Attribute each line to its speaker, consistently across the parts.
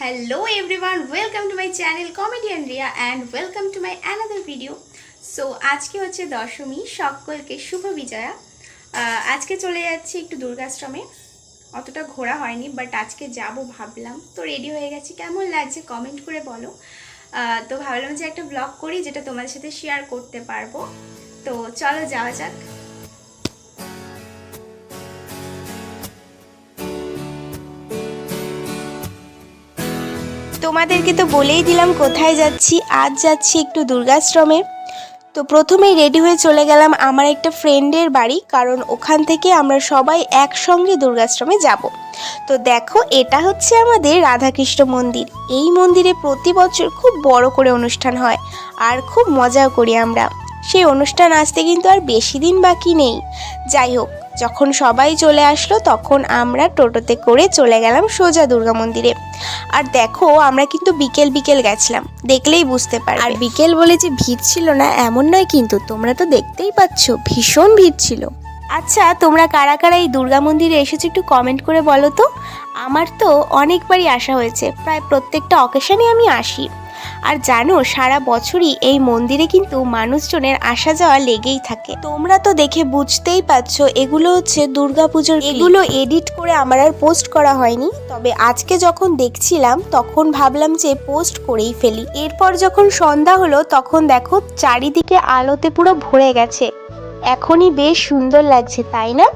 Speaker 1: Hello everyone welcome to my channel comedian Riya and welcome to my another video so আজকে হচ্ছে দশমী, সকলকে শুভ বিজয়া। আজকে চলে যাচ্ছি একটু দুর্গাশ্রমে। অতটা ঘোরা হয়নি বাট আজকে যাব ভাবলাম। তো রেডি হয়ে গেছি। কেমন লাগছে? কমেন্ট করে বলো। তো ভাবলাম যে একটা ব্লগ করি যেটা তোমাদের সাথে শেয়ার করতে পারব। তো চলো যাওয়া যাক।
Speaker 2: তোমাদেরকে তো বলেই দিলাম কোথায় যাচ্ছি, আজ যাচ্ছি একটু দুর্গাশ্রমে। তো প্রথমেই রেডি হয়ে চলে গেলাম আমার একটা ফ্রেন্ডের বাড়ি, কারণ ওখান থেকে আমরা সবাই একসঙ্গে দুর্গাশ্রমে যাব। তো দেখো, এটা হচ্ছে আমাদের রাধাকৃষ্ণ মন্দির। এই মন্দিরে প্রতি বছর খুব বড় করে অনুষ্ঠান হয়, আর খুব মজাও করি আমরা। সেই অনুষ্ঠান আসতে কিন্তু আর বেশি দিন বাকি নেই। যাই হোক যখন সবাই চলে আসলো তখন আমরা টোটোতে করে চলে গেলাম সোজা দুর্গা মন্দিরে। আর দেখো আমরা কিন্তু বিকেল বিকেল গেছিলাম দেখলেই বুঝতে পারবে। আর বিকেল বলে যে ভিড় ছিল না এমন নয় কিন্তু তোমরা তো দেখতেই পাচ্ছ ভীষণ ভিড় ছিল। আচ্ছা তোমরা কারা কারা এই দুর্গা মন্দিরে এসেছ একটু কমেন্ট করে বলো তো? আমার তো অনেকবারই আসা হয়েছে প্রায় প্রত্যেকটা অকেশনে আমি আসি। আর জানো, সারা বছরই এই মন্দিরে কিন্তু মানুষজনের আসা যাওয়া লেগেই থাকে। তোমরা তো দেখে বুঝতেই পারছ, এগুলো হচ্ছে দুর্গাপুজোর এগুলো এডিট করে আমার আর পোস্ট করা হয়নি। তবে আজকে যখন দেখছিলাম, তখন ভাবলাম যে পোস্ট করেই ফেলি। এরপর যখন সন্ধ্যা হলো, তখন দেখো, চারিদিকে আলোতে পুরো ভরে গেছে। এখনই বেশ সুন্দর লাগছে, তাই না?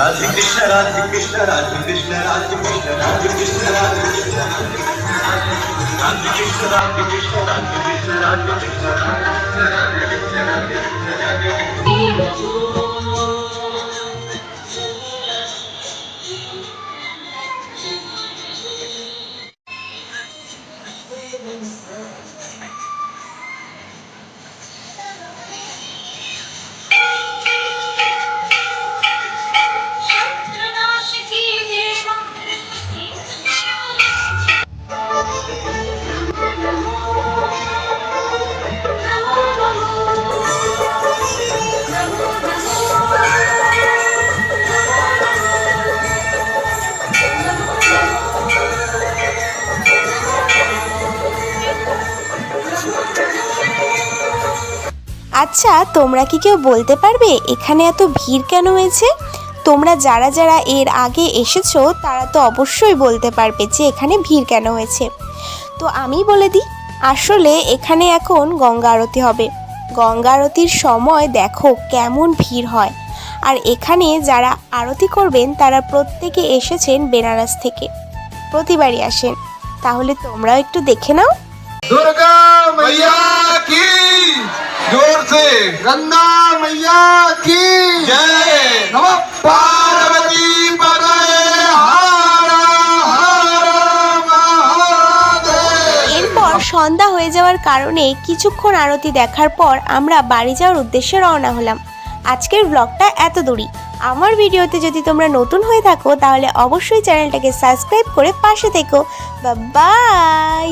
Speaker 3: Artık işler, artık işler, artık işler, artık işler, artık işler, artık işler, artık işler, artık işler, artık işler, artık işler,
Speaker 4: artık işler, artık işler, artık işler, artık işler, artık işler,
Speaker 2: আচ্ছা তোমরা কি কেউ বলতে পারবে এখানে এত ভিড় কেন হয়েছে? তোমরা যারা যারা এর আগে এসেছ, তারা তো অবশ্যই বলতে পারবে যে এখানে ভিড় কেন হয়েছে। তো আমি বলে দিই, আসলে এখানে এখন গঙ্গা আরতি হবে। গঙ্গা আরতির সময় দেখো কেমন ভিড় হয়। আর এখানে যারা আরতি করবেন, তারা প্রত্যেকে এসেছেন বেনারস থেকে। প্রতিবারই আসেন। তাহলে তোমরাও একটু দেখে নাও।
Speaker 5: दुर्गा मैया की जोर से गंगा मैया की जय नमः पार्वती पदये हर हर महादेव
Speaker 2: এরপর সন্ধ্যা হয়ে যাওয়ার কারণে কিছুক্ষণ আরতি দেখার পর আমরা বাড়ি যাওয়ার উদ্দেশ্যে রওনা হলাম আজকের ব্লগটা এত দূরই আমার ভিডিওতে যদি তোমরা নতুন হয়ে থাকো তাহলে অবশ্যই চ্যানেলটাকে সাবস্ক্রাইব করে পাশে থেকো বাই